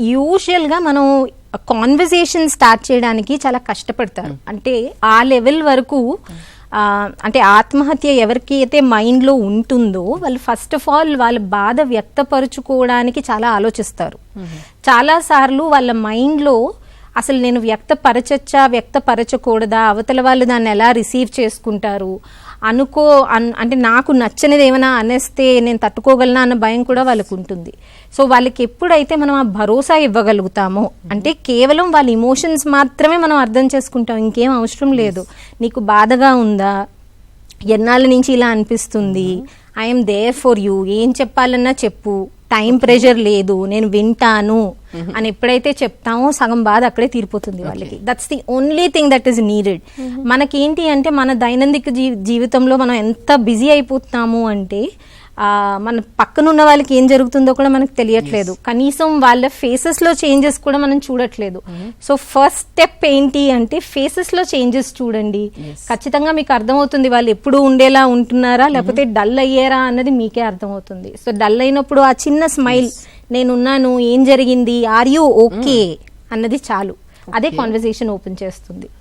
యూజువల్గా మనం conversation start చేయడానికి చాలా కష్టపడతారు. అంటే ఆ లెవెల్ వరకు అంటే ఆత్మహత్య ఎవరికి అయితే మైండ్లో ఉంటుందో వాళ్ళు ఫస్ట్ ఆఫ్ ఆల్ వాళ్ళ బాధ వ్యక్తపరుచుకోవడానికి చాలా ఆలోచిస్తారు. చాలా సార్లు వాళ్ళ మైండ్లో అసలు నేను వ్యక్తపరచచ్చా వ్యక్తపరచకూడదా? అవతల వాళ్ళు దాన్ని ఎలా రిసీవ్ చేసుకుంటారు? అనుకో అన్ అంటే నాకు నచ్చనిది ఏమైనా అనేస్తే నేను తట్టుకోగలనా అన్న భయం కూడా వాళ్ళకు ఉంటుంది. సో వాళ్ళకి ఎప్పుడైతే మనం ఆ భరోసా ఇవ్వగలుగుతామో అంటే కేవలం వాళ్ళ ఇమోషన్స్ మాత్రమే మనం అర్థం చేసుకుంటాం ఇంకేం అవసరం లేదు. నీకు బాధగా ఉందా? ఎన్నాళ్ళ నుంచి ఇలా అనిపిస్తుంది? ఐఎమ్ దేర్ ఫర్ యూ ఏం చెప్పాలన్నా చెప్పు. టైం ప్రెషర్ లేదు నేను వింటాను అని ఎప్పుడైతే చెప్తామో సగం బాధ అక్కడే తీరిపోతుంది వాళ్ళకి. That's the only thing that is needed మనకేంటి అంటే మన దైనందిక జీ- జీవితంలో మనం ఎంత బిజీ అయిపోతున్నాము అంటే మన పక్కన ఉన్న వాళ్ళకి ఏం జరుగుతుందో కూడా మనకు తెలియట్లేదు. కనీసం వాళ్ళ ఫేసెస్లో చేంజెస్ కూడా మనం చూడట్లేదు. సో ఫస్ట్ స్టెప్ ఏంటి అంటే ఫేసెస్లో చేంజెస్ చూడండి. ఖచ్చితంగా మీకు అర్థమవుతుంది వాళ్ళు ఎప్పుడు ఉండేలా ఉంటున్నారా లేకపోతే డల్ అయ్యారా అన్నది మీకే అర్థమవుతుంది. సో డల్ అయినప్పుడు ఆ చిన్న స్మైల్ నేనున్నాను ఏం జరిగింది ఆర్ యూ ఓకే అన్నది చాలు. అదే కాన్వర్సేషన్ ఓపెన్ చేస్తుంది.